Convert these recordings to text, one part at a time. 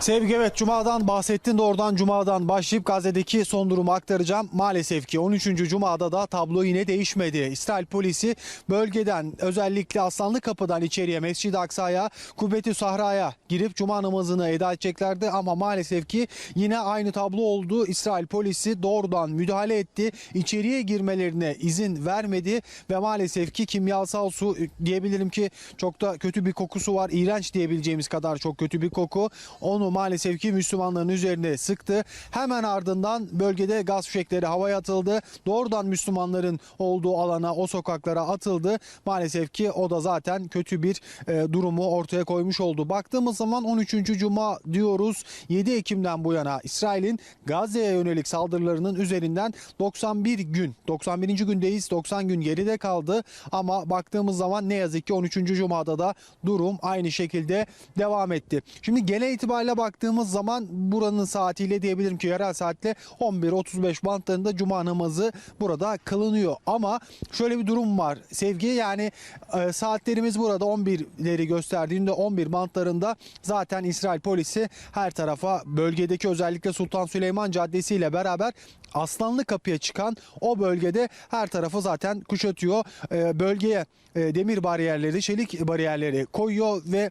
Sevgi evet Cuma'dan bahsettin de oradan Cuma'dan başlayıp Gazze'deki son durumu aktaracağım. Maalesef ki 13. Cuma'da da tablo yine değişmedi. İsrail polisi bölgeden özellikle Aslanlı Kapı'dan içeriye Mescid-i Aksa'ya, Kubbeti Sahra'ya girip Cuma namazını eda edeceklerdi. Ama maalesef ki yine aynı tablo oldu. İsrail polisi doğrudan müdahale etti. İçeriye girmelerine izin vermedi ve maalesef ki kimyasal su diyebilirim ki çok da kötü bir kokusu var. İğrenç diyebileceğimiz kadar çok kötü bir koku. Onu maalesef ki Müslümanların üzerine sıktı. Hemen ardından bölgede gaz fişekleri havaya atıldı. Doğrudan Müslümanların olduğu alana, o sokaklara atıldı. Maalesef ki o da zaten kötü bir e, durumu ortaya koymuş oldu. Baktığımız zaman 13. Cuma diyoruz. 7 Ekim'den bu yana İsrail'in Gazze'ye yönelik saldırılarının üzerinden 91 gün, 91. gündeyiz. 90 gün geride kaldı. Ama baktığımız zaman ne yazık ki 13. Cuma'da da durum aynı şekilde devam etti. Şimdi genel itibariyle baktığımız zaman buranın saatiyle diyebilirim ki yerel saatle 11.35 bantlarında cuma namazı burada kılınıyor. Ama şöyle bir durum var. Sevgi yani e, saatlerimiz burada 11'leri gösterdiğinde 11 bantlarında zaten İsrail polisi her tarafa bölgedeki özellikle Sultan Süleyman Caddesi ile beraber Aslanlı Kapı'ya çıkan o bölgede her tarafı zaten kuşatıyor. E, bölgeye e, demir bariyerleri, çelik bariyerleri koyuyor ve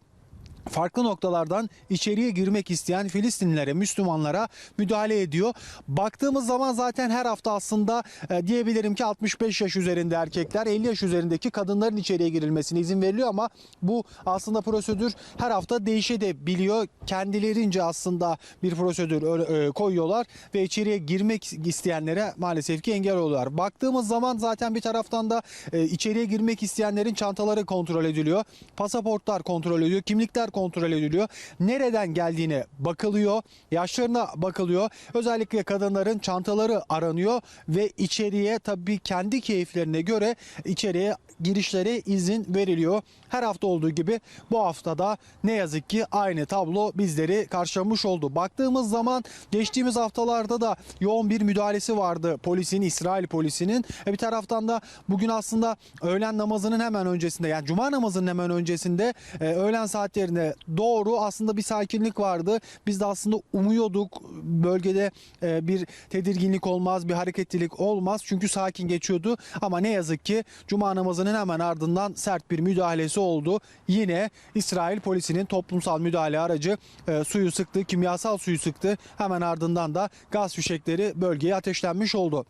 farklı noktalardan içeriye girmek isteyen Filistinlilere, Müslümanlara müdahale ediyor. Baktığımız zaman zaten her hafta aslında e, diyebilirim ki 65 yaş üzerinde erkekler, 50 yaş üzerindeki kadınların içeriye girilmesine izin veriliyor ama bu aslında prosedür her hafta değişebiliyor. Kendilerince aslında bir prosedür e, koyuyorlar ve içeriye girmek isteyenlere maalesef ki engel oluyorlar. Baktığımız zaman zaten bir taraftan da e, içeriye girmek isteyenlerin çantaları kontrol ediliyor. Pasaportlar kontrol ediliyor, kimlikler kontrol ediliyor. Nereden geldiğine bakılıyor, yaşlarına bakılıyor. Özellikle kadınların çantaları aranıyor ve içeriye tabii kendi keyiflerine göre içeriye girişlere izin veriliyor. Her hafta olduğu gibi bu haftada ne yazık ki aynı tablo bizleri karşılamış oldu. Baktığımız zaman geçtiğimiz haftalarda da yoğun bir müdahalesi vardı polisin, İsrail polisinin. E bir taraftan da bugün aslında öğlen namazının hemen öncesinde yani cuma namazının hemen öncesinde e, öğlen saatlerine doğru aslında bir sakinlik vardı. Biz de aslında umuyorduk bölgede e, bir tedirginlik olmaz, bir hareketlilik olmaz. Çünkü sakin geçiyordu ama ne yazık ki cuma namazının hemen ardından sert bir müdahalesi oldu. Yine İsrail polisinin toplumsal müdahale aracı e, suyu sıktı, kimyasal suyu sıktı. Hemen ardından da gaz fişekleri bölgeye ateşlenmiş oldu.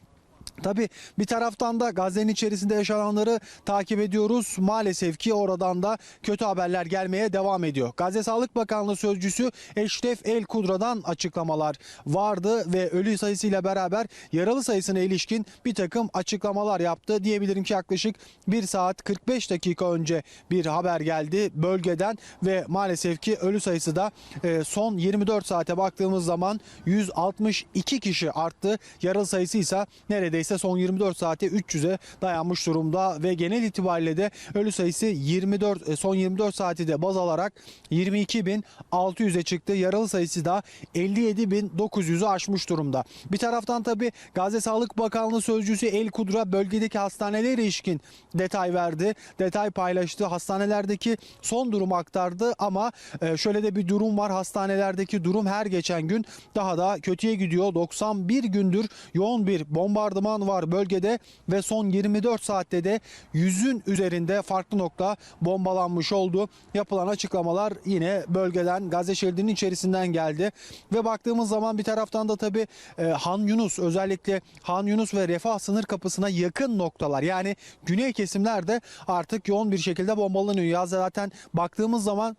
Tabi bir taraftan da Gazze'nin içerisinde yaşananları takip ediyoruz. Maalesef ki oradan da kötü haberler gelmeye devam ediyor. Gazze Sağlık Bakanlığı Sözcüsü Eşref El Kudra'dan açıklamalar vardı ve ölü sayısıyla beraber yaralı sayısına ilişkin bir takım açıklamalar yaptı. Diyebilirim ki yaklaşık 1 saat 45 dakika önce bir haber geldi bölgeden ve maalesef ki ölü sayısı da e, son 24 saate baktığımız zaman 162 kişi arttı. Yaralı sayısı ise neredeyse son 24 saate 300'e dayanmış durumda ve genel itibariyle de ölü sayısı 24 e, son 24 saati de baz alarak 22.600'e çıktı. Yaralı sayısı da 57.900'ü aşmış durumda. Bir taraftan tabi Gazze Sağlık Bakanlığı Sözcüsü El Kudra bölgedeki hastanelere ilişkin detay verdi. Detay paylaştı. Hastanelerdeki son durumu aktardı ama e, şöyle de bir durum var. Hastanelerdeki durum her geçen gün daha da kötüye gidiyor. 91 gündür yoğun bir bombardıman var bölgede ve son 24 saatte de yüzün üzerinde farklı nokta bombalanmış oldu. Yapılan açıklamalar yine bölgeden Gazze şeridinin içerisinden geldi ve baktığımız zaman bir taraftan da tabi Han Yunus özellikle Han Yunus ve Refah sınır kapısına yakın noktalar yani güney kesimlerde artık yoğun bir şekilde bombalanıyor. Ya zaten baktığımız zaman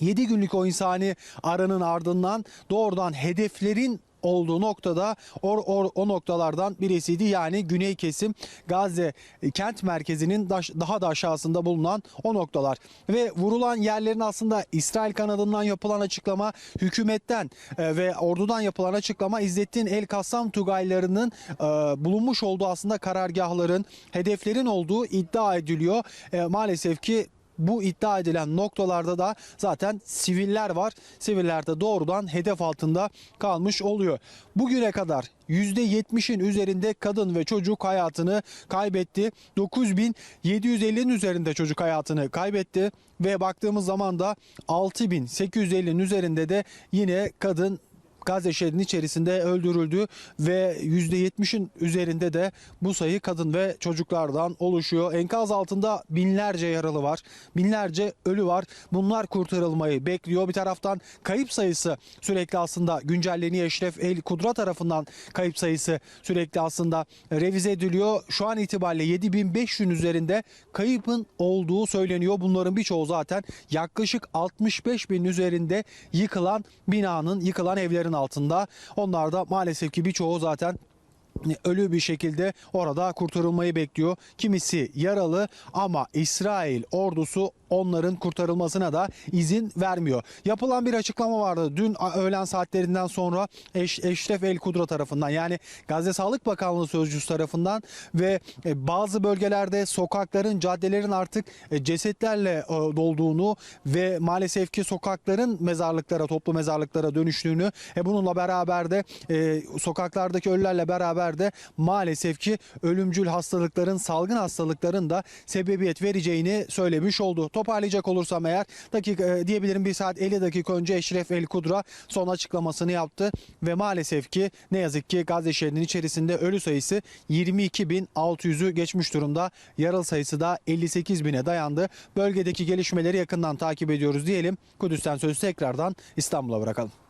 7 günlük o insani aranın ardından doğrudan hedeflerin olduğu noktada or, or, o noktalardan birisiydi. Yani güney kesim Gazze kent merkezinin daha da aşağısında bulunan o noktalar. Ve vurulan yerlerin aslında İsrail kanadından yapılan açıklama hükümetten e, ve ordudan yapılan açıklama İzzettin El Kassam Tugaylarının e, bulunmuş olduğu aslında karargahların hedeflerin olduğu iddia ediliyor. E, maalesef ki bu iddia edilen noktalarda da zaten siviller var. Siviller de doğrudan hedef altında kalmış oluyor. Bugüne kadar %70'in üzerinde kadın ve çocuk hayatını kaybetti. 9750'nin üzerinde çocuk hayatını kaybetti ve baktığımız zaman da 6850'nin üzerinde de yine kadın Gazze şehrinin içerisinde öldürüldü ve %70'in üzerinde de bu sayı kadın ve çocuklardan oluşuyor. Enkaz altında binlerce yaralı var. Binlerce ölü var. Bunlar kurtarılmayı bekliyor. Bir taraftan kayıp sayısı sürekli aslında güncelleniyor. Eşref El Kudra tarafından kayıp sayısı sürekli aslında revize ediliyor. Şu an itibariyle 7500'ün üzerinde kayıpın olduğu söyleniyor. Bunların birçoğu zaten yaklaşık 65 bin üzerinde yıkılan binanın, yıkılan evlerin altında. Onlar da maalesef ki birçoğu zaten ölü bir şekilde orada kurtarılmayı bekliyor. Kimisi yaralı ama İsrail ordusu onların kurtarılmasına da izin vermiyor. Yapılan bir açıklama vardı dün öğlen saatlerinden sonra Eş, Eşref El Kudra tarafından yani Gazze Sağlık Bakanlığı sözcüsü tarafından ve e, bazı bölgelerde sokakların, caddelerin artık e, cesetlerle e, dolduğunu ve maalesef ki sokakların mezarlıklara, toplu mezarlıklara dönüştüğünü e bununla beraber de sokaklardaki ölülerle beraber de maalesef ki ölümcül hastalıkların, salgın hastalıkların da sebebiyet vereceğini söylemiş oldu. Toparlayacak olursam eğer dakika e, diyebilirim 1 saat 50 dakika önce Eşref El Kudra son açıklamasını yaptı ve maalesef ki ne yazık ki Gazze şehrinin içerisinde ölü sayısı 22.600'ü geçmiş durumda. Yaralı sayısı da 58.000'e dayandı. Bölgedeki gelişmeleri yakından takip ediyoruz diyelim. Kudüs'ten sözü tekrardan İstanbul'a bırakalım.